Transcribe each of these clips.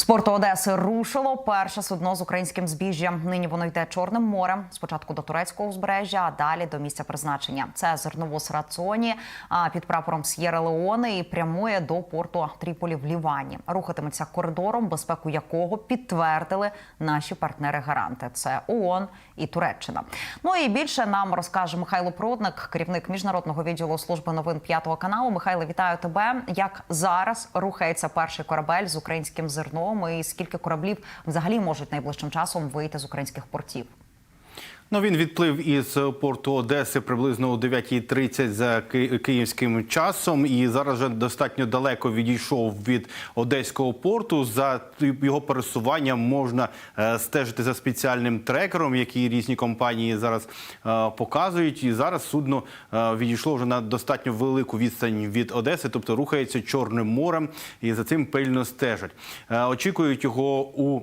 З порту Одеси рушило перше судно з українським збіжжям. Нині воно йде Чорним морем. Спочатку до турецького узбережжя, а далі до місця призначення. Це зерновоз Раціоні а, під прапором С'єра Леоне і прямує до порту Тріполі в Лівані. Рухатиметься коридором, безпеку якого підтвердили наші партнери-гаранти. Це ООН і Туреччина. Ну і більше нам розкаже Михайло Продник, керівник міжнародного відділу служби новин п'ятого каналу. Михайло, вітаю тебе. Як зараз рухається перший корабель з українським зерном? І скільки кораблів взагалі можуть найближчим часом вийти з українських портів? Ну, він відплив із порту Одеси приблизно о 9.30 за ки- київським часом, і зараз вже достатньо далеко відійшов від одеського порту. За його пересуванням можна е, стежити за спеціальним трекером, який різні компанії зараз е, показують. І зараз судно е, відійшло вже на достатньо велику відстань від Одеси, тобто рухається Чорним морем, і за цим пильно стежать. Очікують його у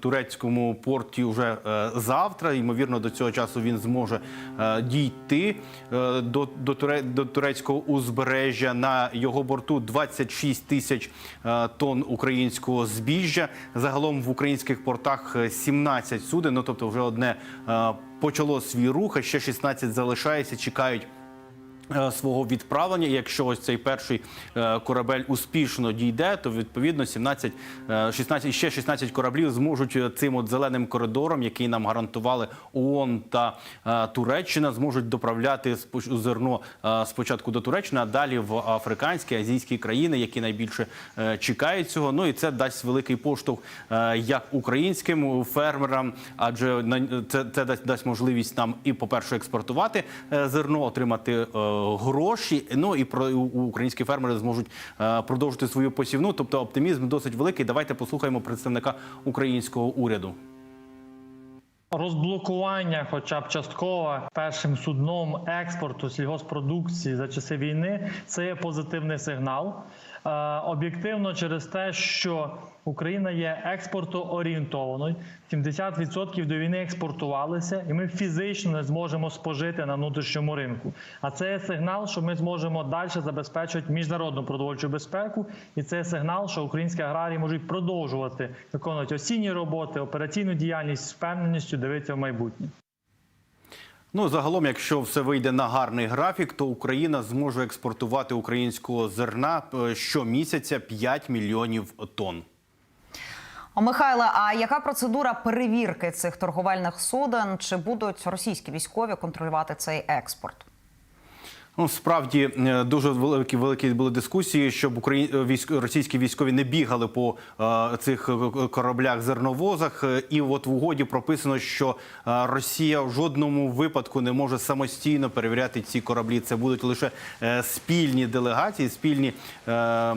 турецькому порті вже е, завтра. Ймовірно, до цього часу він зможе е, дійти е, до, до, туре, до турецького узбережжя. На його борту 26 тисяч е, тонн українського збіжжя. Загалом в українських портах е, 17 суден. Ну тобто, вже одне е, почало свій рух, а ще 16 залишається, чекають. Е, Свого відправлення, якщо ось цей перший е, корабель успішно дійде, то відповідно 17, е, 16, ще 16 кораблів зможуть е, цим от зеленим коридором, який нам гарантували ООН та е, Туреччина, зможуть доправляти зерно е, спочатку до Туреччини, а далі в африканські, азійські країни, які найбільше е, чекають цього. Ну і це дасть великий поштовх е, як українським фермерам, адже це, це дасть, можливість нам і, по-перше, експортувати е, зерно, отримати е, гроші. Ну і про українські фермери зможуть е, продовжити свою посівну. Тобто оптимізм досить великий. Давайте послухаємо представника українського уряду. Розблокування, хоча б частково, першим судном експорту сільгоспродукції за часи війни це є позитивний сигнал. Е, Об'єктивно через те, що Україна є експортоорієнтованою, 70% до війни експортувалися, і ми фізично не зможемо спожити на внутрішньому ринку. А це є сигнал, що ми зможемо далі забезпечувати міжнародну продовольчу безпеку, і це є сигнал, що українські аграрії можуть продовжувати виконувати осінні роботи, операційну діяльність з впевненістю дивитися в майбутнє. Ну, загалом, якщо все вийде на гарний графік, то Україна зможе експортувати українського зерна е, щомісяця 5 мільйонів тонн. Михайле, а яка процедура перевірки цих торговельних суден? Чи будуть російські військові контролювати цей експорт? Ну, справді е, дуже великі великі були дискусії, щоб Украї... військ... російські військові не бігали по е, цих е, кораблях зерновозах. Е, І от в угоді прописано, що е, Росія в жодному випадку не може самостійно перевіряти ці кораблі. Це будуть лише е, спільні делегації, спільні е,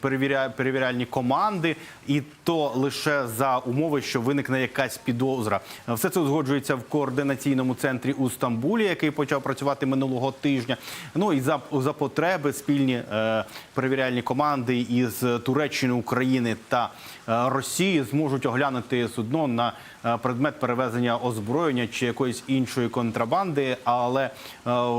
перевіря... перевіряльні команди, і то лише за умови, що виникне якась підозра. Е, Все це узгоджується в координаційному центрі у Стамбулі, який почав працювати минулого тижня. Ну і за, за потреби спільні е, перевіряльні команди із Туреччини, України та е, Росії зможуть оглянути судно на е, предмет перевезення озброєння чи якоїсь іншої контрабанди. Але е,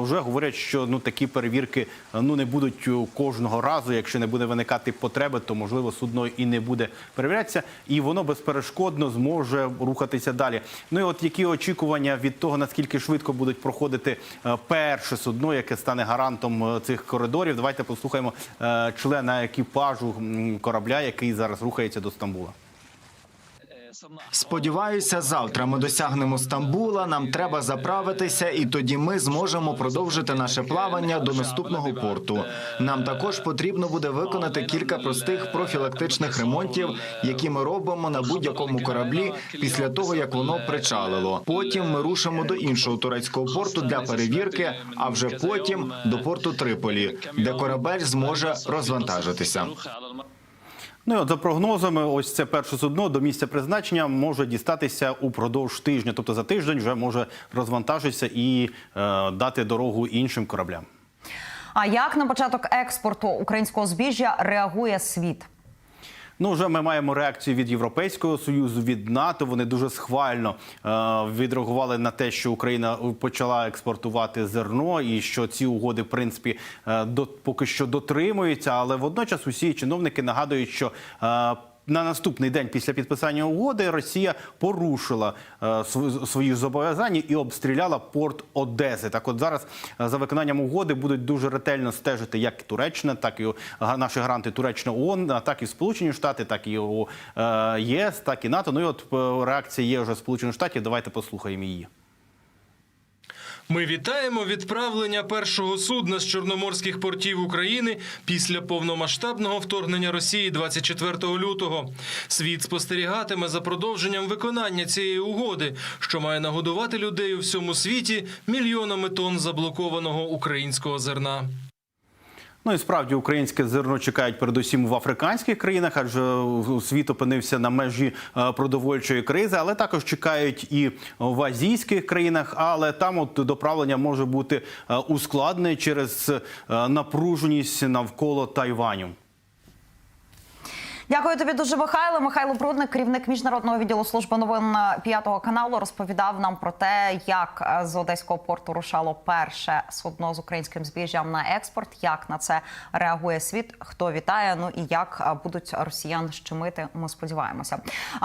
вже говорять, що ну такі перевірки ну не будуть кожного разу. Якщо не буде виникати потреби, то можливо судно і не буде перевірятися, і воно безперешкодно зможе рухатися далі. Ну і от які очікування від того, наскільки швидко будуть проходити е, перше судно, яке стане гарантом е, цих коридорів. Давайте послухаємо е, члена екіпажу корабля, який зараз рухається до Стамбула. Сподіваюся, завтра ми досягнемо Стамбула. Нам треба заправитися, і тоді ми зможемо продовжити наше плавання до наступного порту. Нам також потрібно буде виконати кілька простих профілактичних ремонтів, які ми робимо на будь-якому кораблі після того, як воно причалило. Потім ми рушимо до іншого турецького порту для перевірки, а вже потім до порту Триполі, де корабель зможе розвантажитися. Ну за прогнозами, ось це перше судно до місця призначення може дістатися упродовж тижня. Тобто за тиждень вже може розвантажитися і е, дати дорогу іншим кораблям. А як на початок експорту українського збіжжя реагує світ? Ну, вже ми маємо реакцію від Європейського союзу, від НАТО. Вони дуже схвально е, відреагували на те, що Україна почала експортувати зерно, і що ці угоди, в принципі, е, до поки що дотримуються. Але водночас усі чиновники нагадують, що е, на наступний день після підписання угоди Росія порушила е, свої зобов'язання і обстріляла порт Одеси. Так, от зараз е, за виконанням угоди будуть дуже ретельно стежити як Туреччина, так і наші гаранти Туреччина ООН, так і Сполучені Штати, так і е, єС, так і НАТО. Ну і от е, реакція є вже Сполучених Штатів. Давайте послухаємо її. Ми вітаємо відправлення першого судна з чорноморських портів України після повномасштабного вторгнення Росії 24 лютого. Світ спостерігатиме за продовженням виконання цієї угоди, що має нагодувати людей у всьому світі мільйонами тонн заблокованого українського зерна. Ну і справді українське зерно чекають передусім в африканських країнах, адже світ опинився на межі е, продовольчої кризи, але також чекають і в азійських країнах. Але там от доправлення може бути е, ускладнене через е, напруженість навколо Тайваню. Дякую тобі дуже, Михайло. Михайло Брудник, керівник міжнародного відділу служби новин п'ятого каналу, розповідав нам про те, як е, з одеського порту рушало перше судно з українським збіжжям на експорт, як на це реагує світ, хто вітає. Ну і як е, будуть росіян щемити. Ми сподіваємося.